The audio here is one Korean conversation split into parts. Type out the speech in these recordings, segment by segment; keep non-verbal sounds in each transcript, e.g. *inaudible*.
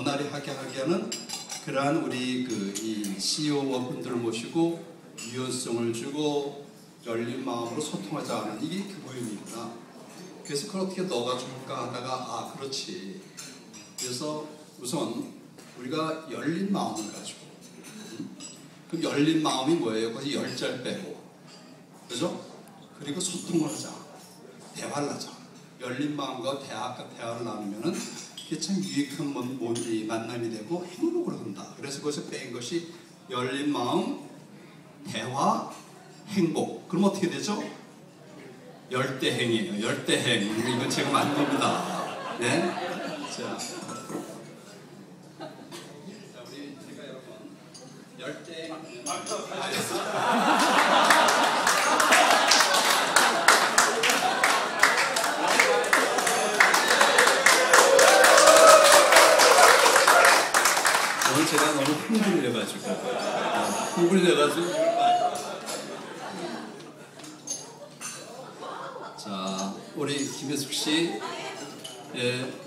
원활하게 하기에는 그러한 우리 그 이 CEO 분들을 모시고 유연성을 주고 열린 마음으로 소통하자 하는 이게 그 모임입니다. 그래서 그걸 어떻게 넣어가 줄까 하다가 아 그렇지. 그래서 우선 우리가 열린 마음을 가지고 음? 그럼 열린 마음이 뭐예요? 거기 열잘 빼고 그죠? 그리고 소통을 하자. 대화를 하자. 열린 마음과 대화가 대화를 나누면은 그게 참 유익한 mon- mon- 만남이 되고 행복을 한다. 그래서 거기서 뺀 것이 열린 마음, 대화, 행복. 그럼 어떻게 되죠? 열대행이에요. 열대행. 이건 제가 만든 겁니다. 네? 자. 자, 우리 제가 여러분 열대행. 오늘 제가 너무 흥분을 해가지고 어, 흥분을 해가지고 자 우리 김혜숙 씨 예. *laughs*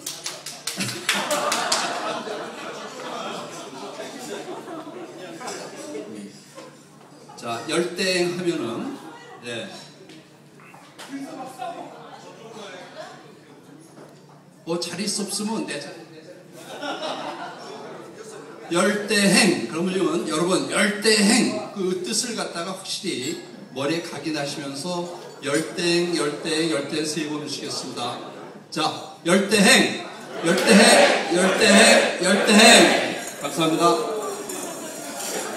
자 열대행 하면은 예. 뭐 자리 수 없으면 내 자리 열대행. 그러면 여러분 열대행. 그 뜻을 갖다가 확실히 머리에 각인하시면서 열대행 열대행 열대행 세번 주시겠습니다. 자 열대행. 열대행 열대행 열대행. 감사합니다